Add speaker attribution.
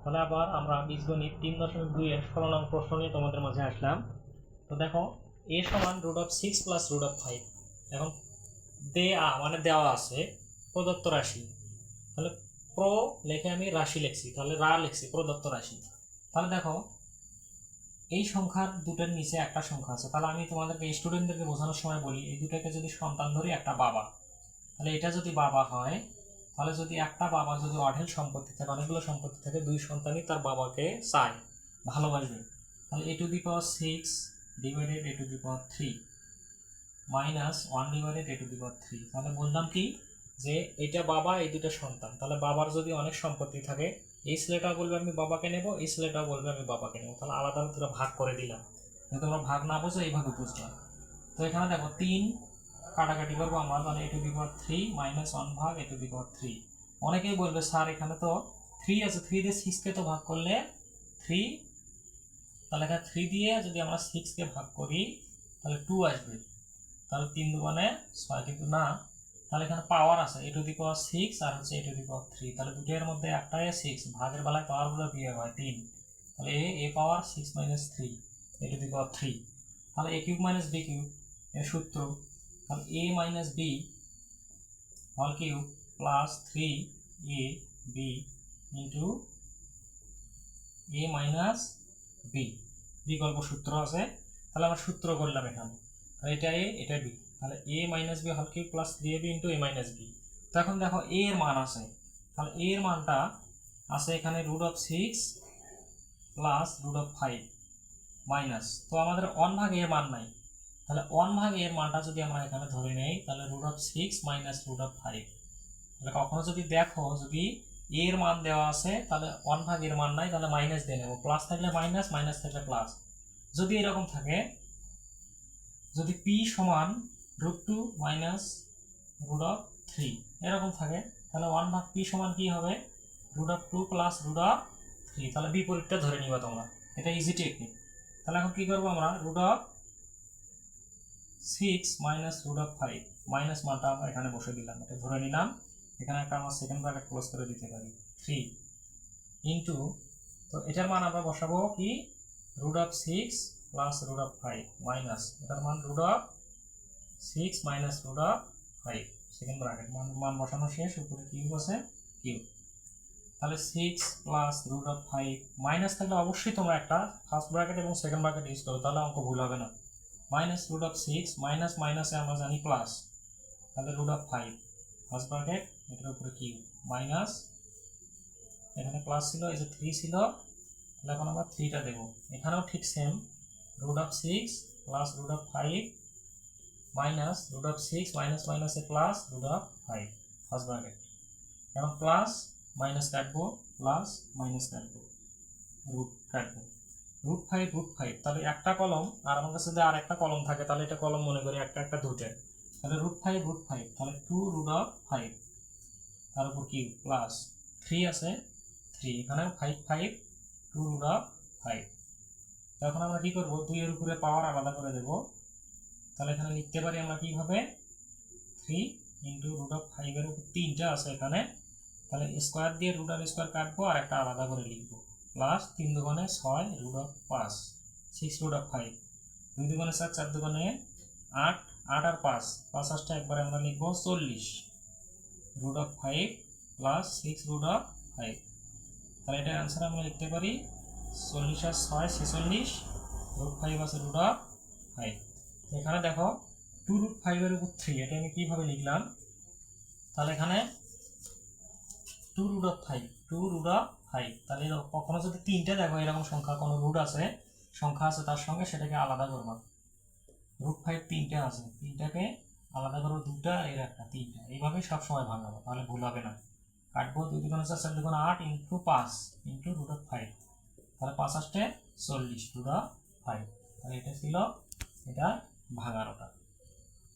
Speaker 1: তাহলে আবার আমরা বীজগণিত তিন দশমিক দুই এর ষোলো নং প্রশ্ন নিয়ে তোমাদের মাঝে আসলাম। তো দেখো, এ সমান root of six plus root of five এখন দেয়া মানে দেওয়া আছে প্রদত্ত রাশি। তাহলে প্র লেখে আমি রাশি লিখছি, তাহলে রা লিখছি প্রদত্ত রাশি। তাহলে দেখো, এই সংখ্যার দুটোর নিচে একটা সংখ্যা আছে। তাহলে আমি তোমাদেরকে স্টুডেন্টদেরকে বোঝানোর সময় বলি, এই দুটোকে যদি সন্তান ধরি একটা বাবা। তাহলে এটা যদি বাবা হয় তাহলে যদি একটা বাবা যদি অঢেল সম্পত্তি থাকে, অনেকগুলো সম্পত্তি থাকে, দুই সন্তানই তার বাবাকে চায়, ভালোবাসবে। তাহলে a to the power six divided a to the power three minus one divided a to the power three. তাহলে বললাম কি? যে এটা বাবা, এই দুটো সন্তান। তাহলে বাবার যদি অনেক সম্পত্তি থাকে, এই ছেলেটাও বলবে আমি বাবাকে নেব, এই ছেলেটাও বলবে আমি বাবাকে নেব। তাহলে আলাদা আলাদা ভাগ করে দিলাম। তোমরা ভাগ না বোঝো, এইভাবে বুঝলাম। তো এখানে দেখো, তিন কাটাকাটি করব, আমরা তাহলে a to the power three minus one ভাগ a to the power three অনেকেই বলবে, স্যার, এখানে তো থ্রি আছে থ্রি দিয়ে সিক্সকে তো ভাগ করলে থ্রি তাহলে এখানে থ্রি দিয়ে যদি আমরা সিক্সকে ভাগ করি, তাহলে টু আসবে। তাহলে তিন দুগুণে ছয় কিন্তু না, তাহলে এখানে পাওয়ার আছে এ টু দি পাওয়ার সিক্স আর হচ্ছে এ টু দি পাওয়ার থ্রি তাহলে দুটোর মধ্যে একটাই সিক্স ভাগের বেলায় পাওয়ারগুলো বিয়ে হয় তিন। তাহলে a a power six minus three a to the power three তাহলে a cube minus b cube এর সূত্র তাহলে এ মাইনাস বি হল cube plus three a b into a minus b বিকল্প সূত্র আছে। তাহলে আমরা সূত্র করলাম এখানে। তাহলে এটা এ এটা বি তাহলে এ মাইনাস বি হল cube plus three a b into a minus b তো এখন দেখো এ এর মান আছে। তাহলে এর মানটা আছে এখানে root of six plus root of five minus তো আমাদের অন ভাগ এর মান নাই। তাহলে ওয়ান ভাগ এর মানটা যদি আমরা এখানে ধরে নেই, তাহলে root of six minus root of five তাহলে কখনো যদি দেখো যদি এর মান দেওয়া আছে, তাহলে ওয়ান ভাগ এর মান নাই, তাহলে মাইনাস দিয়ে নেব। প্লাস থাকলে মাইনাস মাইনাস থাকলে প্লাস যদি এরকম থাকে, যদি পি সমান root two minus root of three এরকম থাকে, তাহলে ওয়ান ভাগ পি সমান কি হবে? Root of two plus root of three তাহলে বিপরীতটা ধরে নিবা তোমরা। এটা ইজি টেকনিক তাহলে এখন কি করব আমরা? Root of six minus root of five minus মানটা আমরা এখানে বসে দিলাম। এটা ধরে নিলাম। এখানে একটা আমরা সেকেন্ড ব্র্যাকেট ক্লোজ করে দিতে পারি। থ্রি ইন্টু তো এটার মান আমরা বসাবো কি? Root of six plus root of five minus এটার মান root of six minus root of five second bracket মান মান বসানো শেষ, উপরে কিউব আছে কিউব তাহলে six plus root of five minus থাকলে অবশ্যই তোমরা একটা ফার্স্ট ব্র্যাকেট এবং সেকেন্ড ব্র্যাকেট ইউজ করো, তাহলে অঙ্ক ভুল হবে না। Minus root of six minus মাইনাসে আমরা জানি প্লাস তাহলে root of five first bracket এটার উপরে কিউ মাইনাস এখানে প্লাস ছিল এই যে থ্রি ছিল তাহলে এখন আমরা থ্রিটা দেবো এখানেও ঠিক same root of six plus root of five minus root of six minus মাইনাসে plus root of five first bracket এখন প্লাস মাইনাস কাটবো প্লাস মাইনাস কাটবো রুট কাটবো রুট ফাইভ রুট ফাইভ তাহলে একটা কলম আর আমার কাছে যদি আর একটা কলম থাকে, তাহলে এটা কলম মনে করি একটা একটা দুটে তাহলে রুট ফাইভ রুট ফাইভ তাহলে টু রুট অফ ফাইভ তার উপর কি? প্লাস থ্রি আছে থ্রি এখানে five five two root of five তখন আমরা কী করব? দুইয়ের উপরে পাওয়ার আলাদা করে দেব। তাহলে এখানে লিখতে পারি আমরা কীভাবে? থ্রি ইন্টু রুট অফ ফাইভের উপর তিনটা আছে এখানে। তাহলে স্কোয়ার দিয়ে রুট অফ স্কোয়ার কাটবো আর একটা আলাদা করে লিখব। প্লাস তিন দুগুণে ছয় রুট অফ পাঁচ সিক্স রুট অফ ফাইভ দুই দুগুণে চার চার দুগুণে আট আট আর পাঁচ পাঁচ আটটা একবারে আমরা লিখব চল্লিশ root of five plus six root of five তাহলে এটার অ্যান্সার আমরা লিখতে পারি চল্লিশ আর ছয় ছেচল্লিশ রুট ফাইভ আছে রুট অফ ফাইভ এখানে দেখো টু রুট ফাইভের উপর থ্রি এটা আমি কীভাবে লিখলাম? তাহলে এখানে two root of five two root of five. তাহলে কখনো যদি তিনটে দেখো, এরকম সংখ্যা কোনো রুট আছে, সংখ্যা আছে তার সঙ্গে সেটাকে আলাদা করবা। রুট ফাইভ তিনটে আছে, তিনটাকে আলাদা করো, দুটা, এর একটা, তিনটা। এইভাবে সব সময় ভাঙাবো তাহলে ভুল হবে না। কাটবো দুই দুগুণে চার চার দুগুণে আট ইন্টু পাঁচ ইন্টু রুট অফ ফাইভ তাহলে পাঁচ আসতে চল্লিশ রুট অফ ফাইভ তাহলে এটা ছিল, এটা ভাঙানোটা